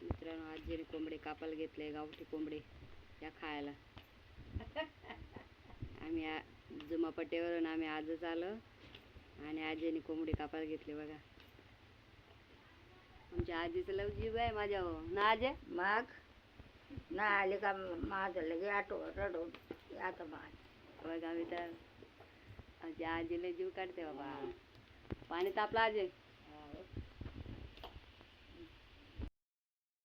मित्रांनो आजीने कोंबडे कापायला घेतले गावठी कोंबडे या खायला. आम्ही जुमापट्ट्यावरून आम्ही आजच आलो आणि आजीने कोंबडे कापायला घेतले बघा. आमच्या आजीचं लव जीव आहे माझ्या हो. ना आजे? मग? ना आले का माझं लगे आठव रडून. आता माझ बघा आम्ही तर आमच्या आजीला जीव काढते बाबा. पाणी तापलं आजे?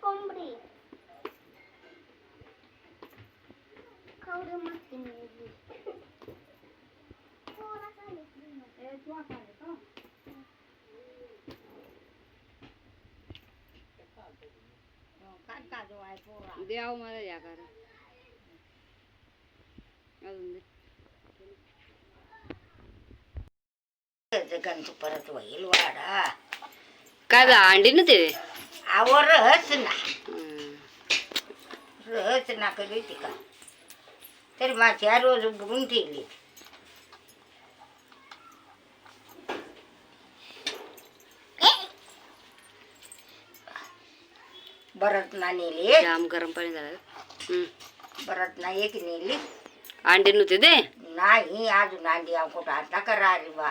कोंबडी कवडं मस्त मिळाली. पोरा खाली. द्याव मला या करा अजून दे गंतू परत होईल वाडा. काय बा अंडी ना ते? आवर रहच ना. रहच ना कधी ती का? तरी माझी आ रोज उघडून ठेवली. भरत ना नेली. जाम गरम पाणी झालं. हं. भरत ना एक नेली. अंडी नव्हते दे? नाही अजून आधी कुठं आता करा आली बा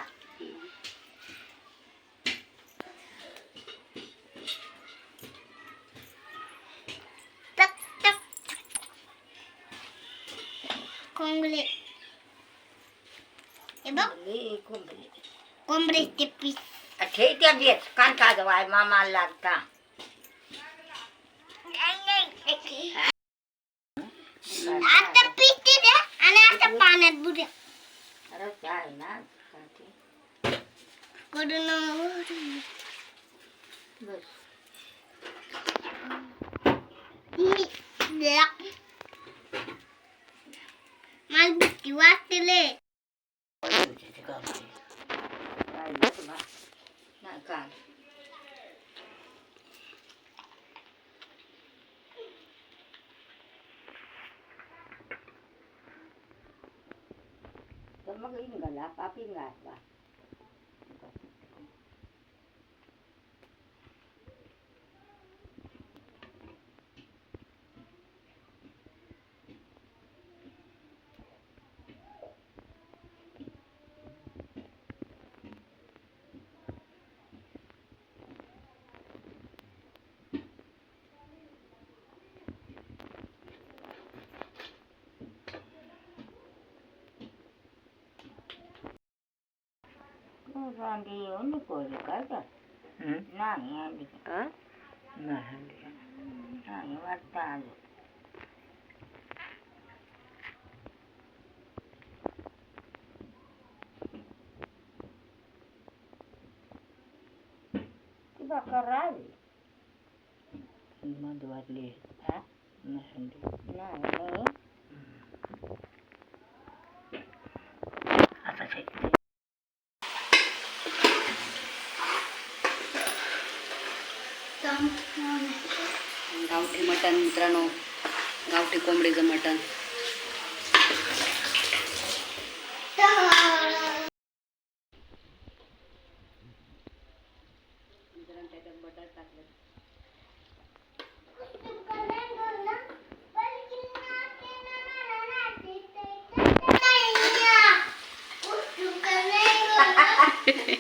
कोंबडी हे बघ कोंबली कोंबली कोंबडीचे पीस ठेवत्या बेस कांता जवाय मामा लागता आता पीस द्या आणि आता पाण्यात बुड्या अरे काय ना कडून वरून. बस കണ്ടില്ലേ Magiging gala, papingat ba? Nah, ini. Hmm? Nani andi. nah, Nani nah, Nani nah, nah, nah. nah, Nani nah, Nani nah गावठी मटण मित्रांनो गावठी कोंबडीचं मटण. Hehehe